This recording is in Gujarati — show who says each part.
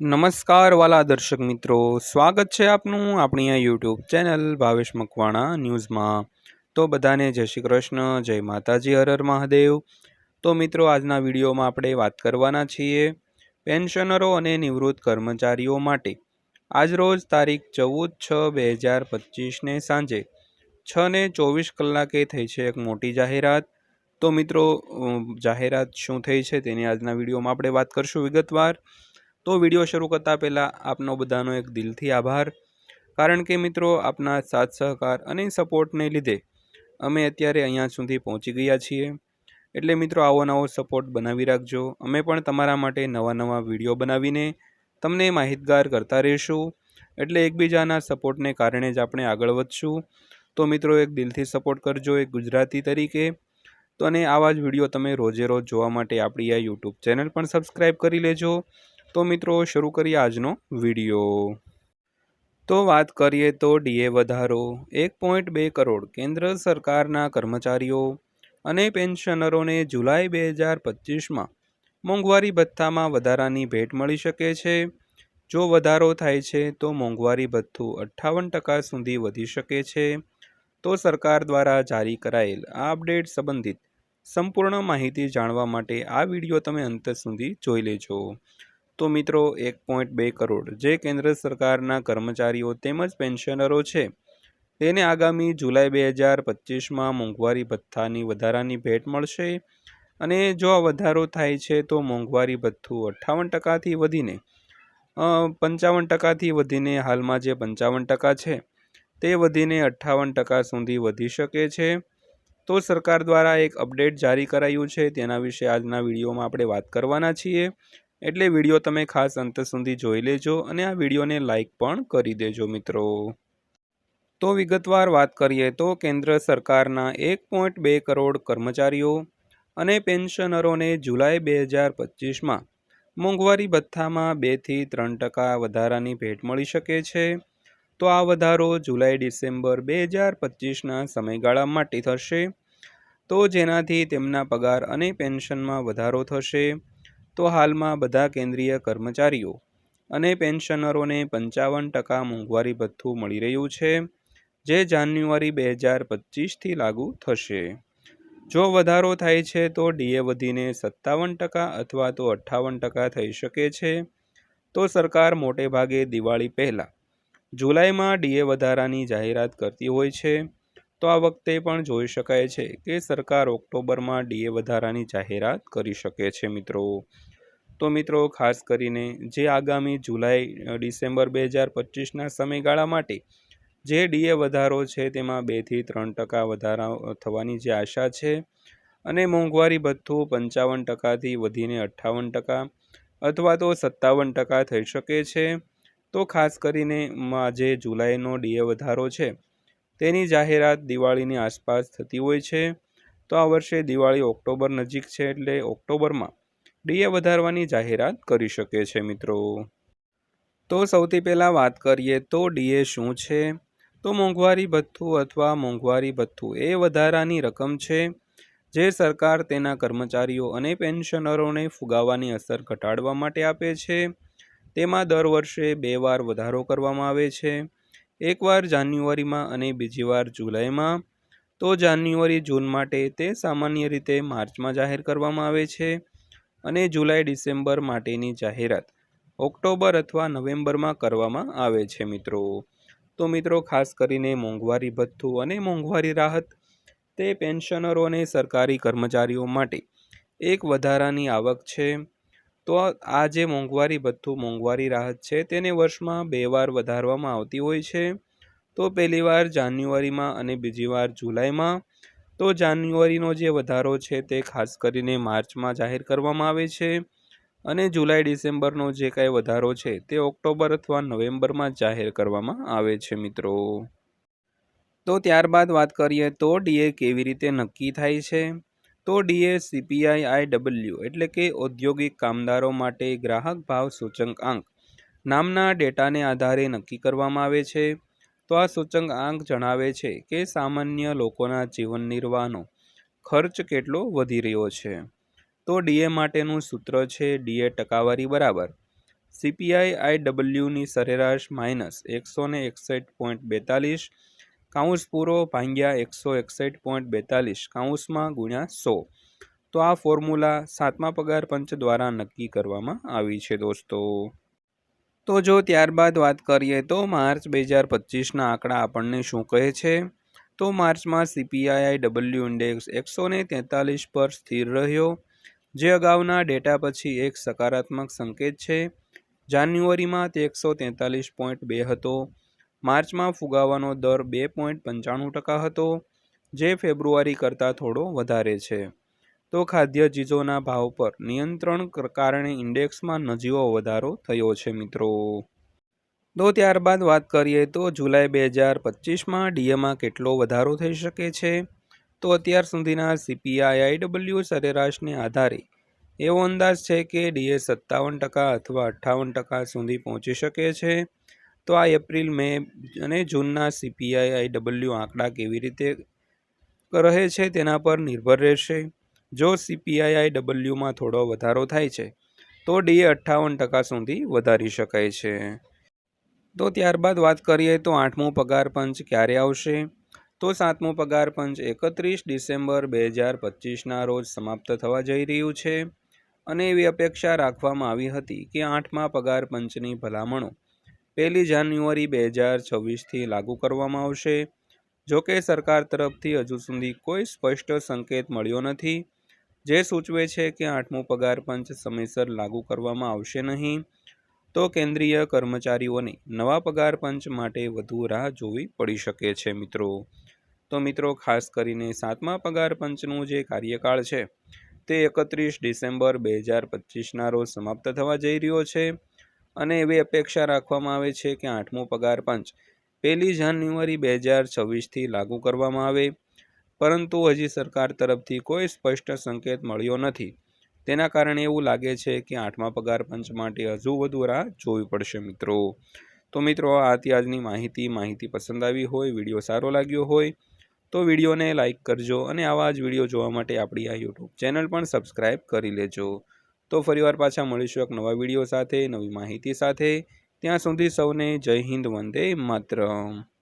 Speaker 1: નમસ્કાર વાલા દર્શક મિત્રો, સ્વાગત છે આપનું આપણી આ યુટ્યુબ ચેનલ ભાવેશ મકવાણા ન્યૂઝમાં. તો બધાને જય શ્રી કૃષ્ણ, જય માતાજી હરર મહાદેવ. તો મિત્રો, આજના વિડીયોમાં આપણે વાત કરવાના છીએ પેન્શનરો અને નિવૃત્ત કર્મચારીઓ માટે. આજરોજ તારીખ ચૌદ છ બે હજાર પચીસને સાંજે છ ને ચોવીસ કલાકે થઈ છે એક મોટી જાહેરાત. તો મિત્રો જાહેરાત શું થઈ છે તેની આજના વિડીયોમાં આપણે વાત કરશું વિગતવાર. તો વીડિયો શરૂ કરતાં પહેલાં આપનો બધાનો એક દિલથી આભાર. કારણ કે મિત્રો, આપના સાથ સહકાર અને સપોર્ટને લીધે અમે અત્યારે અહીંયા સુધી પહોંચી ગયા છીએ. એટલે મિત્રો, આવો નવો સપોર્ટ બનાવી રાખજો. અમે પણ તમારા માટે નવા નવા વીડિયો બનાવીને તમને માહિતગાર કરતા રહીશું. એટલે એકબીજાના સપોર્ટને કારણે જ આપણે આગળ વધશું. તો મિત્રો, એક દિલથી સપોર્ટ કરજો, એક ગુજરાતી તરીકે. તો અને આવા જ વીડિયો તમે રોજે રોજ જોવા માટે આપણી આ યુટ્યુબ ચેનલ પણ સબસ્ક્રાઈબ કરી લેજો. તો મિત્રો, શરૂ કરીએ આજનો વીડિયો. તો વાત કરીએ તો ડીએ વધારો, એક પોઈન્ટ બે કરોડ કેન્દ્ર સરકારના કર્મચારીઓ અને પેન્શનરોને જુલાઈ બે હજાર પચીસમાં મોંઘવારી ભથ્થામાં વધારાની ભેટ મળી શકે છે. જો વધારો થાય છે, તો મોંઘવારી ભથ્થું અઠ્ઠાવન ટકા સુધી વધી શકે છે. તો સરકાર દ્વારા જારી કરાયેલ આ અપડેટ સંબંધિત સંપૂર્ણ માહિતી જાણવા માટે આ વીડિયો તમે અંત સુધી જોઈ લેજો. તો મિત્રો, એક પોઈન્ટ બે કરોડ. જે કેન્દ્ર સરકારના કર્મચારીઓ તેમજ પેન્શનરો છે, તેને આગામી જુલાઈ બે હજાર પચીસમાં મોંઘવારી ભથ્થાની વધારાની ભેટ મળશે અને જો આ વધારો થાય છે, તો મોંઘવારી ભથ્થું અઠ્ઠાવન ટકાથી વધીને પંચાવન ટકાથી વધીને હાલમાં જે પંચાવન ટકા છે, તે વધીને અઠ્ઠાવન ટકા સુધી વધી શકે છે. તો સરકાર દ્વારા એક અપડેટ જારી કરાયું છે, તેના વિશે આજના વિડીયોમાં આપણે વાત કરવાના છીએ. એટલે વીડિયો તમે ખાસ અંત સુધી જોઈ લેજો અને આ વિડીયોને લાઇક પણ કરી દેજો મિત્રો. તો વિગતવાર વાત કરીએ તો કેન્દ્ર સરકારના એક પોઈન્ટ બે કરોડ કર્મચારીઓ અને પેન્શનરોને જુલાઈ બે હજાર પચીસમાં મોંઘવારી ભથ્થામાં બેથી ત્રણ ટકા વધારાની ભેટ મળી શકે છે. તો આ વધારો જુલાઈ ડિસેમ્બર બે હજાર પચીસના સમયગાળા માટે થશે. તો જેનાથી તેમના પગાર અને પેન્શનમાં વધારો થશે. તો હાલમાં બધા કેન્દ્રીય કર્મચારીઓ અને પેન્શનરોને પંચાવન ટકા મોંઘવારી ભથ્થું મળી રહ્યું છે, જે જાન્યુઆરી બે હજાર પચીસથી લાગુ થશે. જો વધારો થાય છે તો ડીએ વધીને સત્તાવન ટકા અથવા તો અઠ્ઠાવન ટકા થઈ શકે છે. તો સરકાર મોટે ભાગે દિવાળી પહેલાં જુલાઈમાં ડીએ વધારાની જાહેરાત કરતી હોય છે. તો આ વખતે પણ જોઈ શકાય છે કે સરકાર ઓક્ટોબરમાં ડીએ વધારાની જાહેરાત કરી શકે છે મિત્રો. તો મિત્રો, ખાસ કરીને જે આગામી જુલાઈ ડિસેમ્બર બે હજાર પચીસના સમયગાળા માટે જે ડીએ વધારો છે, તેમાં બેથી ત્રણ ટકા વધારા થવાની જે આશા છે અને મોંઘવારી ભથ્થું પંચાવન ટકાથી વધીને અઠ્ઠાવન ટકા અથવા તો સત્તાવન ટકા થઈ શકે છે. તો ખાસ કરીને જે જુલાઈનો ડીએ વધારો છે, તેની જાહેરાત દિવાળીની આસપાસ થતી હોય છે. તો આ વર્ષે દિવાળી ઓક્ટોબર નજીક છે, એટલે ઓક્ટોબરમાં ડીએ વધારવાની જાહેરાત કરી શકે છે, મિત્રો. તો સૌથી પહેલાં વાત કરીએ તો ડીએ શું છે? તો મોંઘવારી ભથ્થું અથવા મોંઘવારી ભથ્થું એ વધારાની રકમ છે, જે સરકાર તેના કર્મચારીઓ અને પેન્શનરોને ફુગાવાની અસર ઘટાડવા માટે આપે છે. તેમાં દર વર્ષે બે વાર વધારો કરવામાં આવે છે એકવાર જાન્યુઆરીમાં અને બીજી વાર જુલાઈમાં. તો જાન્યુઆરી જૂન માટે તે સામાન્ય રીતે માર્ચમાં જાહેર કરવામાં આવે છે. અને જુલાઈ, ડિસેમ્બર માટેની જાહેરાત ઓક્ટોબર અથવા નવેમ્બરમાં કરવામાં આવે છે મિત્રો. તો મિત્રો, ખાસ કરીને મોંઘવારી ભથ્થું અને મોંઘવારી રાહત તે પેન્શનરો અને સરકારી કર્મચારીઓ માટે એક વધારાની આવક છે. તો આ જે મોંઘવારી ભથ્થું, મોંઘવારી રાહત છે તેને વર્ષમાં બે વાર વધારવામાં આવતી હોય છે. તો પહેલી વાર જાન્યુઆરીમાં અને બીજી વાર જુલાઈમાં તો જાન્યુઆરીનો જે વધારો છે તે ખાસ કરીને માર્ચમાં જાહેર કરવામાં આવે છે અને જુલાઈ, ડિસેમ્બરનો જે કાંઈ વધારો છે તે ઓક્ટોબર અથવા નવેમ્બરમાં જાહેર કરવામાં આવે છે, મિત્રો. તો ત્યારબાદ વાત કરીએ તો ડીએ કેવી રીતે નક્કી થાય છે? તો ડીએ સીપીઆઈ આઈ ડબલ્યુ એટલે કે ઔદ્યોગિક કામદારો માટે ગ્રાહક ભાવ સૂચકાંક નામના ડેટાને આધારે નક્કી કરવામાં આવે છે. તો આ સૂચકાંક જણાવે છે કે સામાન્ય લોકોના જીવન નિર્વાહનો ખર્ચ કેટલો વધી રહ્યો છે. તો ડીએ માટેનું સૂત્ર છે ડીએ ટકાવારી બરાબર. સીપીઆઈ આઈ સરેરાશ માઇનસ એકસો ને એકસઠ પોઈન્ટ બેતાલીસ કાઉન્સ પૂરો ભાંગ્યા એકસો એકસઠ પોઈન્ટ બેતાલીસ, કાઉન્સમાં ગુણ્યા સો. તો આ ફોર્મ્યુલા સાતમા પગાર પંચ દ્વારા નક્કી કરવામાં આવી છે દોસ્તો. તો જો ત્યારબાદ વાત કરીએ તો માર્ચ બે હજાર પચીસના આંકડા આપણને શું કહે છે? તો માર્ચમાં સીપીઆઈ ડબલ્યુ ઇન્ડેક્સ એકસો ને તેતાલીસ પર સ્થિર રહ્યો, જે અગાઉના ડેટા પછી એક સકારાત્મક સંકેત છે. જાન્યુઆરીમાં તે એકસો તેતાલીસ પોઈન્ટ બે હતો. માર્ચમાં ફુગાવાનો દર બે પોઈન્ટ પંચાણું ટકા હતો, જે ફેબ્રુઆરી કરતાં થોડો વધારે છે. તો ખાદ્ય ચીજોના ભાવ પર નિયંત્રણ કારણે ઇન્ડેક્સમાં નજીવો વધારો થયો છે, મિત્રો. તો ત્યારબાદ વાત કરીએ તો જુલાઈ બે હજાર પચીસમાં ડીએમાં કેટલો વધારો થઈ શકે છે? તો અત્યાર સુધીના સીપીઆઈ આઈડબલ્યુ સરેરાશને આધારે એવો અંદાજ છે કે ડીએ સત્તાવન ટકા અથવા અઠ્ઠાવન ટકા સુધી પહોંચી શકે છે. તો આ એપ્રિલ, મે અને જૂનના સીપીઆઈ આઈડબલ્યુ આંકડા કેવી રીતે રહે છે તેના પર નિર્ભર રહેશે. જો સીપીઆઈઆઈ ડબલ્યુમાં થોડો વધારો થાય છે, તો ડીએ અઠ્ઠાવન ટકા સુધી વધારી શકાય છે. તો ત્યારબાદ વાત કરીએ તો આઠમું પગાર પંચ ક્યારે આવશે? તો સાતમું પગાર પંચ એકત્રીસ ડિસેમ્બર બે હજાર પચીસના રોજ સમાપ્ત થવા જઈ રહ્યું છે. અને એવી અપેક્ષા રાખવામાં આવી હતી કે આઠમા પગાર પંચની ભલામણો પહેલી જાન્યુઆરી બે હજાર છવ્વીસથી લાગુ કરવામાં આવશે. જોકે સરકાર તરફથી હજુ સુધી કોઈ સ્પષ્ટ સંકેત મળ્યો નથી. જે સૂચવે છે કે આઠમો પગાર પંચ સમયસર લાગુ કરવામાં આવશે નહીં, તો કેન્દ્રીય કર્મચારીઓને નવા પગાર પંચ માટે વધુ રાહ જોવી પડી શકે છે મિત્રો. તો મિત્રો, ખાસ કરીને સાતમા પગાર પંચનું જે કાર્યકાળ છે, તે એકત્રીસ ડિસેમ્બર બે હજાર પચીસના રોજ સમાપ્ત થવા જઈ રહ્યો છે અને એવી અપેક્ષા રાખવામાં આવે છે કે આઠમો પગાર પંચ પહેલી જાન્યુઆરી બે હજાર છવ્વીસથી લાગુ કરવામાં આવે. પરંતુ હજી સરકાર તરફથી કોઈ સ્પષ્ટ સંકેત મળ્યો નથી. તેના કારણે એવું લાગે છે કે આઠમા પગાર પંચ માટે હજુ વધુ રાહ જોવી પડશે મિત્રો. તો મિત્રો, આ હતી આજની માહિતી. માહિતી પસંદ આવી હોય, વીડિયો સારો લાગ્યો હોય, તો વિડીયોને લાઇક કરજો અને આવા જ વીડિયો જોવા માટે આપણી આ યુટ્યુબ ચેનલ પણ સબસ્ક્રાઈબ કરી લેજો. તો ફરીવાર પાછા મળીશું એક નવા વીડિયો સાથે, નવી માહિતી સાથે. ત્યાં સુધી સૌને જય હિન્દ, વંદે માતરમ.